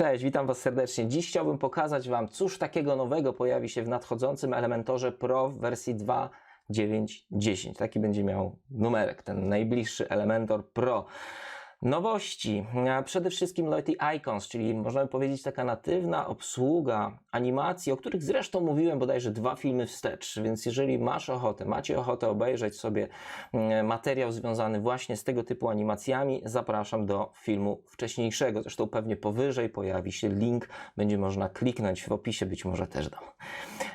Cześć, witam Was serdecznie. Dziś chciałbym pokazać Wam, cóż takiego nowego pojawi się w nadchodzącym Elementorze Pro w wersji 2.9.10. Taki będzie miał numerek, ten najbliższy Elementor Pro. Nowości. E, Przede wszystkim Loyalty Icons, czyli można by powiedzieć taka natywna obsługa animacji, o których zresztą mówiłem bodajże dwa filmy wstecz, więc jeżeli masz ochotę, macie ochotę obejrzeć sobie mm, materiał związany właśnie z tego typu animacjami, zapraszam do filmu wcześniejszego. Zresztą pewnie powyżej pojawi się link, będzie można kliknąć w opisie, być może też dam.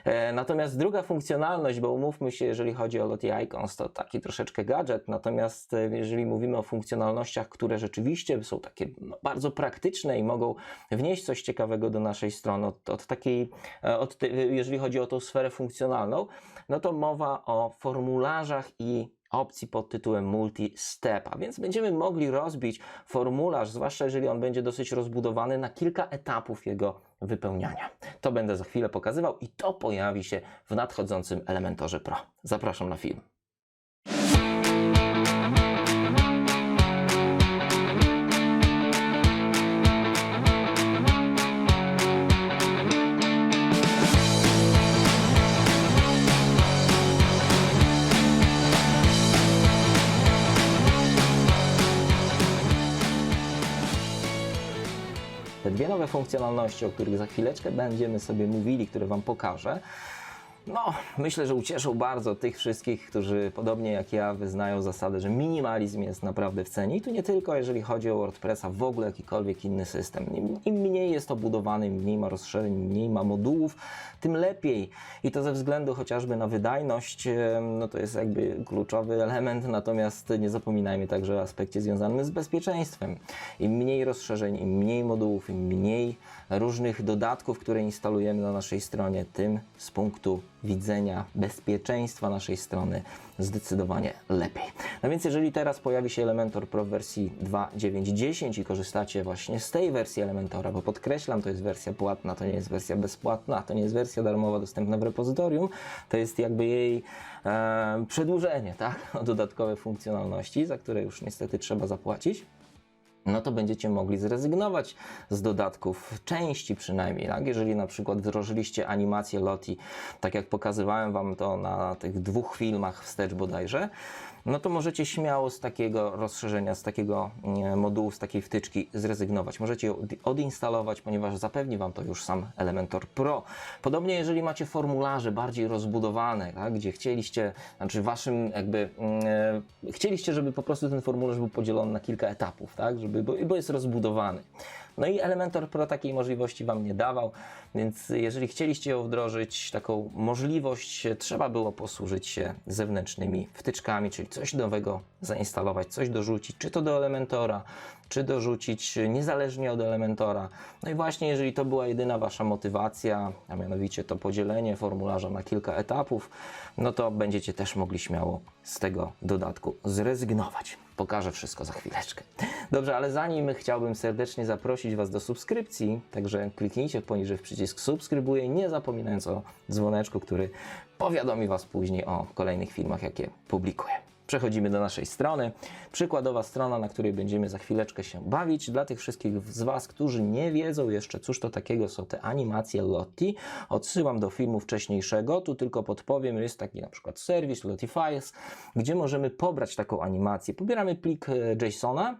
E, Natomiast druga funkcjonalność, bo umówmy się, jeżeli chodzi o Lottie Icons, to taki troszeczkę gadżet, natomiast e, jeżeli mówimy o funkcjonalnościach, które rzeczywiście są takie no, bardzo praktyczne i mogą wnieść coś ciekawego do naszej strony, od, od takiej, e, od, te- jeżeli chodzi o tą sferę funkcjonalną, no to mowa o formularzach i opcji pod tytułem multi-step, a więc będziemy mogli rozbić formularz, zwłaszcza jeżeli on będzie dosyć rozbudowany, na kilka etapów jego wypełniania. To będę za chwilę pokazywał i to pojawi się w nadchodzącym Elementorze Pro. Zapraszam na film. Dwie nowe funkcjonalności, o których za chwileczkę będziemy sobie mówili, które Wam pokażę, no, myślę, że ucieszą bardzo tych wszystkich, którzy podobnie jak ja wyznają zasadę, że minimalizm jest naprawdę w cenie. I tu nie tylko jeżeli chodzi o WordPressa, w ogóle jakikolwiek inny system. Im, mniej jest obudowany, im mniej ma rozszerzeń, im mniej ma modułów, tym lepiej. I to ze względu chociażby na wydajność, no to jest jakby kluczowy element, natomiast nie zapominajmy także o aspekcie związanym z bezpieczeństwem. Im mniej rozszerzeń, im mniej modułów, im mniej różnych dodatków, które instalujemy na naszej stronie, tym z punktu widzenia bezpieczeństwa naszej strony zdecydowanie lepiej. No więc jeżeli teraz pojawi się Elementor Pro w wersji 2.9.10 i korzystacie właśnie z tej wersji Elementora, bo podkreślam, to jest wersja płatna, to nie jest wersja bezpłatna, to nie jest wersja darmowa dostępna w repozytorium, to jest jakby jej e, przedłużenie, tak, o dodatkowe funkcjonalności, za które już niestety trzeba zapłacić no to będziecie mogli zrezygnować z dodatków, części przynajmniej. Tak? Jeżeli na przykład wdrożyliście animację Loti, tak jak pokazywałem Wam to na tych dwóch filmach wstecz bodajże, no to możecie śmiało z takiego rozszerzenia, z takiego mm, modułu, z takiej wtyczki zrezygnować. Możecie ją od- odinstalować, ponieważ zapewni Wam to już sam Elementor Pro. Podobnie jeżeli macie formularze bardziej rozbudowane, tak, gdzie chcieliście, znaczy Waszym jakby, e, chcieliście, żeby po prostu ten formularz był podzielony na kilka etapów, tak, żeby, bo, bo jest rozbudowany. No i Elementor Pro takiej możliwości Wam nie dawał, więc jeżeli chcieliście ją wdrożyć, taką możliwość, trzeba było posłużyć się zewnętrznymi wtyczkami, czyli coś nowego zainstalować, coś dorzucić, czy to do Elementora, czy dorzucić niezależnie od Elementora. No i właśnie jeżeli to była jedyna Wasza motywacja, a mianowicie to podzielenie formularza na kilka etapów, no to będziecie też mogli śmiało z tego dodatku zrezygnować. Pokażę wszystko za chwileczkę. Dobrze, ale zanim chciałbym serdecznie zaprosić Was do subskrypcji, także kliknijcie poniżej w przycisk subskrybuję, nie zapominając o dzwoneczku, który powiadomi Was później o kolejnych filmach, jakie publikuję. Przechodzimy do naszej strony. Przykładowa strona, na której będziemy za chwileczkę się bawić. Dla tych wszystkich z Was, którzy nie wiedzą jeszcze, cóż to takiego są te animacje Lottie, odsyłam do filmu wcześniejszego. Tu tylko podpowiem, jest taki na przykład serwis Lottie Files, gdzie możemy pobrać taką animację. Pobieramy plik e, JSON-a,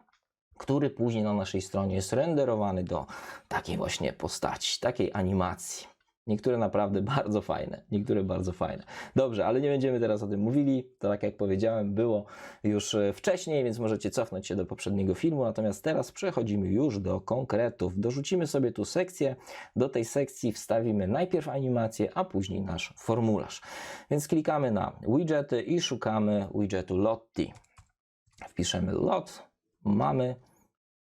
który później na naszej stronie jest renderowany do takiej właśnie postaci, takiej animacji. Niektóre naprawdę bardzo fajne, niektóre bardzo fajne. Dobrze, ale nie będziemy teraz o tym mówili. To tak jak powiedziałem, było już e, wcześniej, więc możecie cofnąć się do poprzedniego filmu. Natomiast teraz przechodzimy już do konkretów. Dorzucimy sobie tu sekcję. Do tej sekcji wstawimy najpierw animację, a później nasz formularz. Więc klikamy na widgety i szukamy widgetu Lottie. Wpiszemy lot, mamy,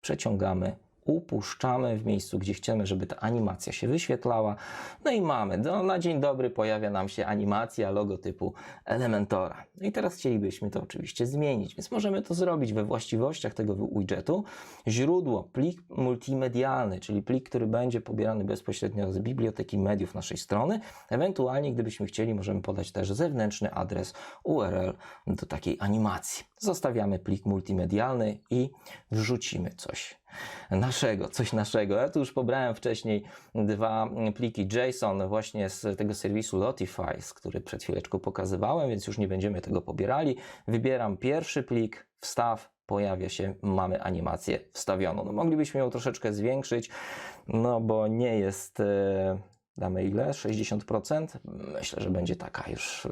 przeciągamy, upuszczamy w miejscu, gdzie chcemy, żeby ta animacja się wyświetlała. No i mamy, no, na dzień dobry pojawia nam się animacja logotypu Elementora. No i teraz chcielibyśmy to oczywiście zmienić, więc możemy to zrobić we właściwościach tego widgetu. Źródło, plik multimedialny, czyli plik, który będzie pobierany bezpośrednio z biblioteki mediów naszej strony. Ewentualnie, gdybyśmy chcieli, możemy podać też zewnętrzny adres URL do takiej animacji. Zostawiamy plik multimedialny i wrzucimy coś naszego, coś naszego. Ja tu już pobrałem wcześniej dwa pliki JSON właśnie z tego serwisu Lotify, który przed chwileczką pokazywałem, więc już nie będziemy tego pobierali. Wybieram pierwszy plik, wstaw, pojawia się, mamy animację wstawioną. No, moglibyśmy ją troszeczkę zwiększyć, no bo nie jest... Damy ile? 60%? Myślę, że będzie taka już e,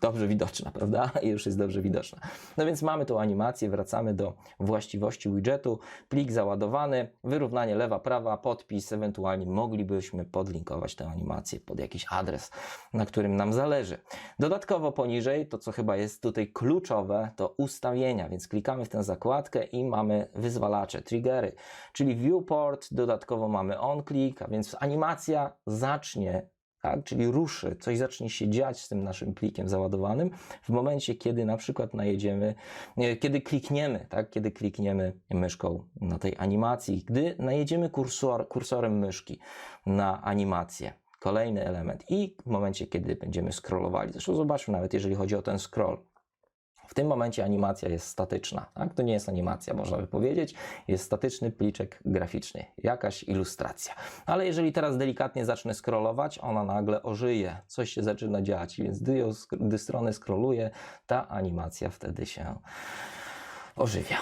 dobrze widoczna, prawda? Już jest dobrze widoczna. No więc mamy tą animację, wracamy do właściwości widgetu, plik załadowany, wyrównanie lewa, prawa, podpis, ewentualnie moglibyśmy podlinkować tę animację pod jakiś adres, na którym nam zależy. Dodatkowo poniżej, to co chyba jest tutaj kluczowe, to ustawienia, więc klikamy w tę zakładkę i mamy wyzwalacze, triggery, czyli viewport, dodatkowo mamy on-click, a więc animacja zacznie tak? czyli ruszy, coś zacznie się dziać z tym naszym plikiem załadowanym w momencie, kiedy na przykład najedziemy, nie, kiedy klikniemy, tak? kiedy klikniemy myszką na tej animacji, gdy najedziemy kursor, kursorem myszki na animację. Kolejny element i w momencie, kiedy będziemy scrollowali. Zresztą zobaczmy nawet, jeżeli chodzi o ten scroll. W tym momencie animacja jest statyczna. Tak? To nie jest animacja, można by powiedzieć. Jest statyczny pliczek graficzny, jakaś ilustracja. Ale jeżeli teraz delikatnie zacznę scrollować, ona nagle ożyje, coś się zaczyna dziać, więc gdy, ją, gdy scrolluję, ta animacja wtedy się ożywia.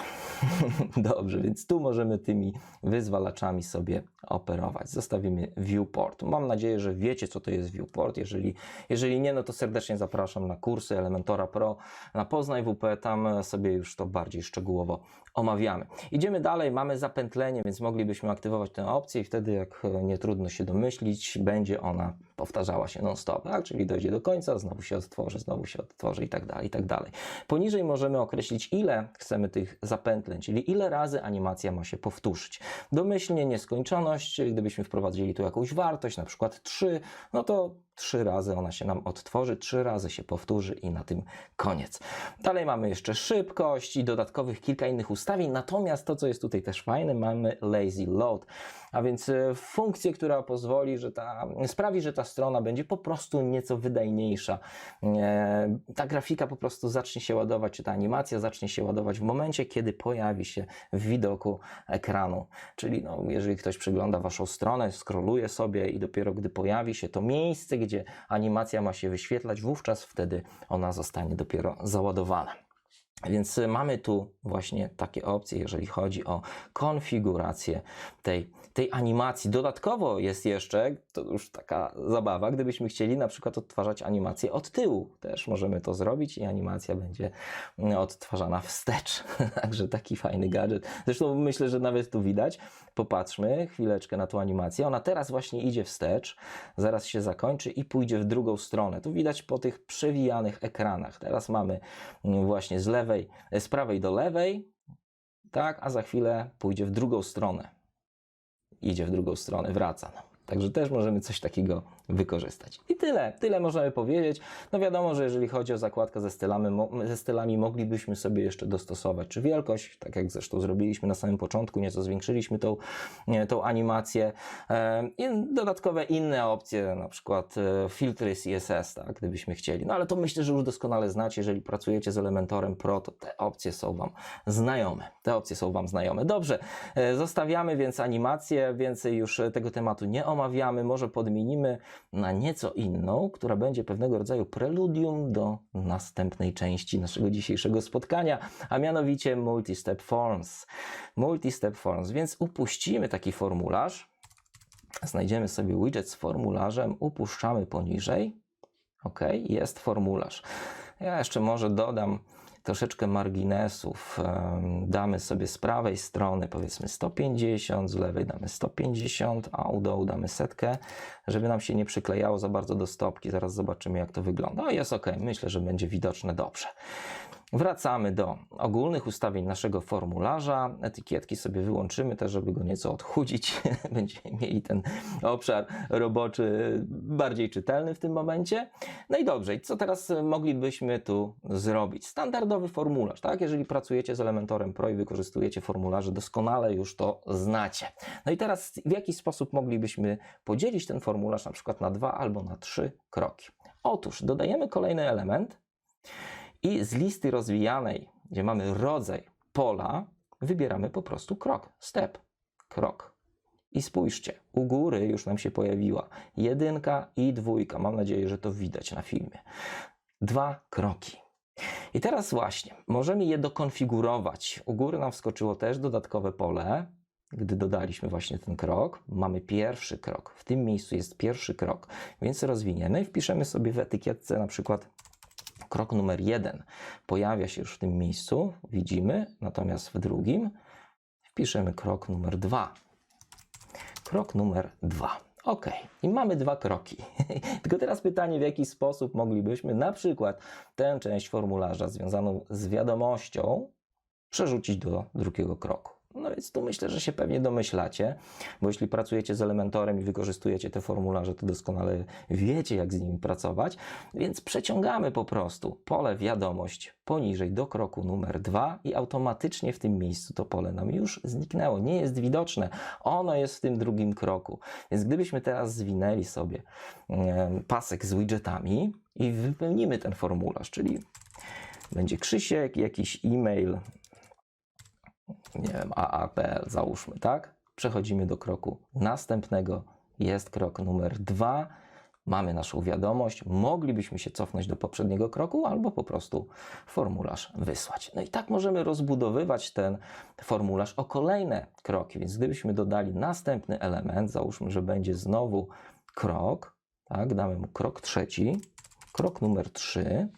Dobrze, więc tu możemy tymi wyzwalaczami sobie operować. Zostawimy viewport. Mam nadzieję, że wiecie, co to jest viewport. Jeżeli, jeżeli nie, no to serdecznie zapraszam na kursy Elementora Pro, na Poznaj WP, tam sobie już to bardziej szczegółowo omawiamy. Idziemy dalej, mamy zapętlenie, więc moglibyśmy aktywować tę opcję i wtedy, jak nie trudno się domyślić, będzie ona powtarzała się non-stop, tak? czyli dojdzie do końca, znowu się odtworzy, znowu się odtworzy i tak dalej, i tak dalej. Poniżej możemy określić, ile chcemy tych zapętleń, czyli ile razy animacja ma się powtórzyć. Domyślnie nieskończoność, gdybyśmy wprowadzili tu jakąś wartość, na przykład 3, no to trzy razy ona się nam odtworzy, trzy razy się powtórzy i na tym koniec. Dalej mamy jeszcze szybkość i dodatkowych kilka innych ustawień, natomiast to, co jest tutaj też fajne, mamy lazy load, a więc e, funkcję, która pozwoli, że ta, sprawi, że ta strona będzie po prostu nieco wydajniejsza. E, Ta grafika po prostu zacznie się ładować, czy ta animacja zacznie się ładować w momencie, kiedy pojawi się w widoku ekranu. Czyli no, jeżeli ktoś przegląda Waszą stronę, scrolluje sobie i dopiero gdy pojawi się to miejsce, gdzie animacja ma się wyświetlać, wówczas wtedy ona zostanie dopiero załadowana. Więc y, mamy tu właśnie takie opcje, jeżeli chodzi o konfigurację tej, tej animacji. Dodatkowo jest jeszcze, to już taka zabawa, gdybyśmy chcieli na przykład odtwarzać animację od tyłu. Też możemy to zrobić i animacja będzie mm, odtwarzana wstecz. Także taki fajny gadżet. Zresztą myślę, że nawet tu widać. Popatrzmy chwileczkę na tą animację. Ona teraz właśnie idzie wstecz, zaraz się zakończy i pójdzie w drugą stronę. Tu widać po tych przewijanych ekranach. Teraz mamy mm, właśnie z lewej, z prawej do lewej, tak, a za chwilę pójdzie w drugą stronę. Idzie w drugą stronę, wraca. Także też możemy coś takiego wykorzystać. I tyle, tyle możemy powiedzieć. No wiadomo, że jeżeli chodzi o zakładkę ze stylami, ze stylami moglibyśmy sobie jeszcze dostosować czy wielkość, tak jak zresztą zrobiliśmy na samym początku, nieco zwiększyliśmy tą, nie, tą animację. E, I dodatkowe inne opcje, na przykład e, filtry CSS, tak, gdybyśmy chcieli. No ale to myślę, że już doskonale znacie, jeżeli pracujecie z Elementorem Pro, to te opcje są Wam znajome. Te opcje są Wam znajome. Dobrze, e, zostawiamy więc animację, więcej już e, tego tematu nie omawiamy, może podmienimy na nieco inną, która będzie pewnego rodzaju preludium do następnej części naszego dzisiejszego spotkania, a mianowicie Multi-Step Forms. Multi-Step Forms, więc upuścimy taki formularz, znajdziemy sobie widget z formularzem, upuszczamy poniżej, ok, jest formularz. Ja jeszcze może dodam troszeczkę marginesów. Damy sobie z prawej strony powiedzmy 150, z lewej damy 150, a u dołu damy setkę, żeby nam się nie przyklejało za bardzo do stopki. Zaraz zobaczymy jak to wygląda. O, jest ok, myślę, że będzie widoczne dobrze. Wracamy do ogólnych ustawień naszego formularza. Etykietki sobie wyłączymy też, żeby go nieco odchudzić. Będziemy mieli ten obszar roboczy bardziej czytelny w tym momencie. No i dobrze, i co teraz moglibyśmy tu zrobić? Standardowy formularz, tak? Jeżeli pracujecie z Elementorem Pro i wykorzystujecie formularze, doskonale już to znacie. No i teraz w jaki sposób moglibyśmy podzielić ten formularz na przykład na dwa albo na trzy kroki? Otóż dodajemy kolejny element, i z listy rozwijanej gdzie mamy rodzaj pola, wybieramy po prostu krok, step, krok. I spójrzcie, u góry już nam się pojawiła jedynka i dwójka. Mam nadzieję, że to widać na filmie. Dwa kroki. I teraz właśnie, możemy je dokonfigurować. U góry nam wskoczyło też dodatkowe pole, gdy dodaliśmy właśnie ten krok. Mamy pierwszy krok. W tym miejscu jest pierwszy krok, więc rozwiniemy i wpiszemy sobie w etykietce na przykład krok numer jeden. Pojawia się już w tym miejscu, widzimy, natomiast w drugim wpiszemy krok numer dwa. Krok numer dwa. Ok, i mamy dwa kroki. Tylko teraz pytanie, w jaki sposób moglibyśmy na przykład tę część formularza związaną z wiadomością przerzucić do drugiego kroku. No więc tu myślę, że się pewnie domyślacie, bo jeśli pracujecie z Elementorem i wykorzystujecie te formularze, to doskonale wiecie, jak z nimi pracować, więc przeciągamy po prostu pole wiadomość poniżej do kroku numer dwa i automatycznie w tym miejscu to pole nam już zniknęło, nie jest widoczne, ono jest w tym drugim kroku. Więc gdybyśmy teraz zwinęli sobie pasek z widgetami i wypełnimy ten formularz, czyli będzie Krzysiek, jakiś e-mail, nie wiem, AAPL załóżmy, tak? Przechodzimy do kroku następnego. Jest krok numer dwa. Mamy naszą wiadomość. Moglibyśmy się cofnąć do poprzedniego kroku albo po prostu formularz wysłać. No i tak możemy rozbudowywać ten formularz o kolejne kroki. Więc gdybyśmy dodali następny element, załóżmy, że będzie znowu krok, tak? Damy mu krok trzeci, krok numer trzy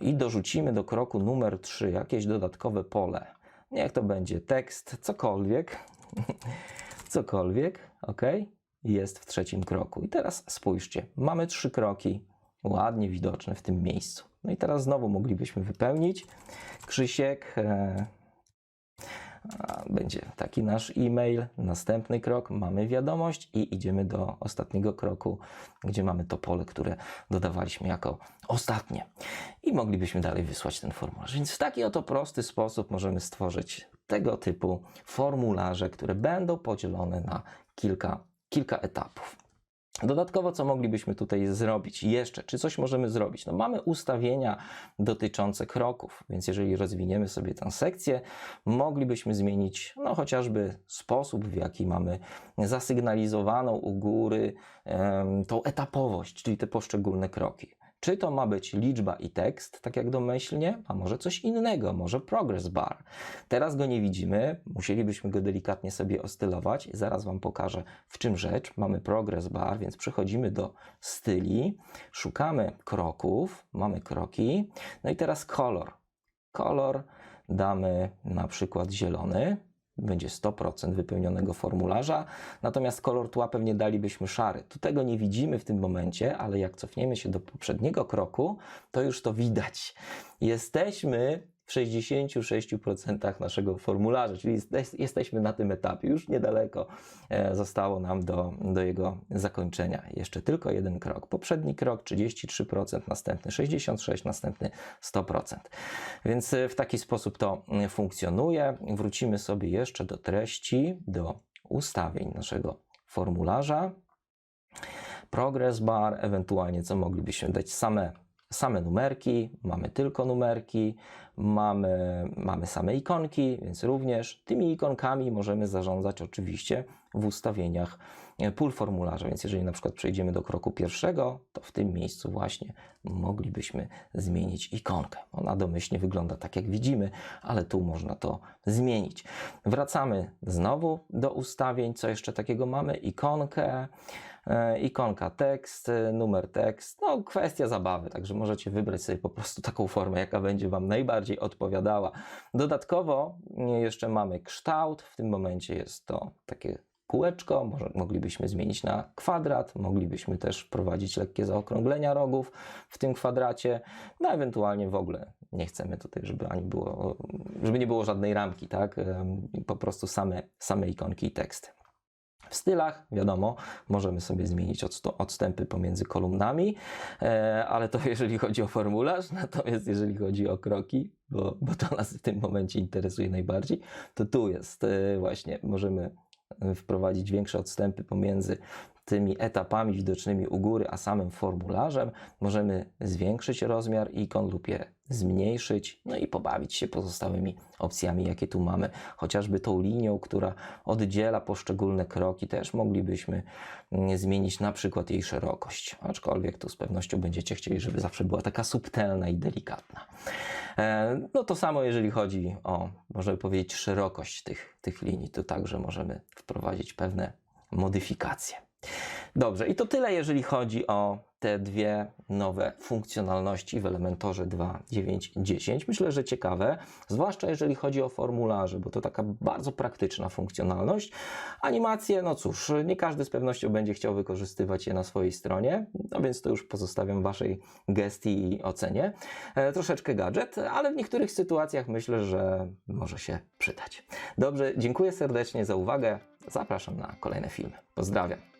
i dorzucimy do kroku numer 3 jakieś dodatkowe pole. Niech to będzie tekst, cokolwiek, cokolwiek, ok? Jest w trzecim kroku. I teraz spójrzcie, mamy trzy kroki, ładnie widoczne w tym miejscu. No i teraz znowu moglibyśmy wypełnić. Krzysiek, e, będzie taki nasz e-mail. Następny krok, mamy wiadomość i idziemy do ostatniego kroku, gdzie mamy to pole, które dodawaliśmy jako ostatnie. I moglibyśmy dalej wysłać ten formularz. Więc w taki oto prosty sposób możemy stworzyć tego typu formularze, które będą podzielone na kilka, kilka etapów. Dodatkowo, co moglibyśmy tutaj zrobić jeszcze? Czy coś możemy zrobić? No, mamy ustawienia dotyczące kroków, więc jeżeli rozwiniemy sobie tę sekcję, moglibyśmy zmienić no, chociażby sposób, w jaki mamy zasygnalizowaną u góry em, tą etapowość, czyli te poszczególne kroki. Czy to ma być liczba i tekst, tak jak domyślnie, a może coś innego, może progress bar. Teraz go nie widzimy, musielibyśmy go delikatnie sobie ostylować. Zaraz Wam pokażę, w czym rzecz. Mamy progress bar, więc przechodzimy do styli, szukamy kroków, mamy kroki, no i teraz kolor. Kolor damy na przykład zielony, będzie 100% wypełnionego formularza, natomiast kolor tła pewnie dalibyśmy szary. Tu tego nie widzimy w tym momencie, ale jak cofniemy się do poprzedniego kroku, to już to widać. Jesteśmy w 66% naszego formularza, czyli jeste- jesteśmy na tym etapie, już niedaleko e, zostało nam do, do jego zakończenia. Jeszcze tylko jeden krok. Poprzedni krok 33%, następny 66%, następny 100%. Więc e, w taki sposób to mm, funkcjonuje. Wrócimy sobie jeszcze do treści, do ustawień naszego formularza. Progress bar, ewentualnie co moglibyśmy dać same, same numerki, mamy tylko numerki, mamy, mamy same ikonki, więc również tymi ikonkami możemy zarządzać oczywiście w ustawieniach e, pól formularza. Więc jeżeli na przykład przejdziemy do kroku pierwszego, to w tym miejscu właśnie moglibyśmy zmienić ikonkę. Ona domyślnie wygląda tak, jak widzimy, ale tu można to zmienić. Wracamy znowu do ustawień. Co jeszcze takiego mamy? Ikonkę. E, ikonka tekst, e, numer tekst, no kwestia zabawy, także możecie wybrać sobie po prostu taką formę, jaka będzie Wam najbardziej odpowiadała. Dodatkowo jeszcze mamy kształt, w tym momencie jest to takie kółeczko, może, moglibyśmy zmienić na kwadrat, moglibyśmy też wprowadzić lekkie zaokrąglenia rogów w tym kwadracie, no ewentualnie w ogóle nie chcemy tutaj, żeby ani było, żeby nie było żadnej ramki, tak, Em, po prostu same, same ikonki i teksty. W stylach, wiadomo, możemy sobie zmienić odstępy pomiędzy kolumnami, e, ale to jeżeli chodzi o formularz, natomiast jeżeli chodzi o kroki, bo, bo to nas w tym momencie interesuje najbardziej, to tu jest e, właśnie, możemy e, wprowadzić większe odstępy pomiędzy tymi etapami widocznymi u góry, a samym formularzem możemy zwiększyć rozmiar ikon lub je zmniejszyć, no i pobawić się pozostałymi opcjami, jakie tu mamy. Chociażby tą linią, która oddziela poszczególne kroki, też moglibyśmy mm, zmienić na przykład jej szerokość. Aczkolwiek tu z pewnością będziecie chcieli, żeby zawsze była taka subtelna i delikatna. E, No to samo, jeżeli chodzi o, możemy powiedzieć, szerokość tych, tych linii, to także możemy wprowadzić pewne modyfikacje. Dobrze, i to tyle, jeżeli chodzi o te dwie nowe funkcjonalności w Elementorze 2.9.10. Myślę, że ciekawe, zwłaszcza jeżeli chodzi o formularze, bo to taka bardzo praktyczna funkcjonalność. Animacje, no cóż, nie każdy z pewnością będzie chciał wykorzystywać je na swojej stronie, no więc to już pozostawiam Waszej gestii i ocenie. E, troszeczkę gadżet, ale w niektórych sytuacjach myślę, że może się przydać. Dobrze, dziękuję serdecznie za uwagę. Zapraszam na kolejne filmy. Pozdrawiam.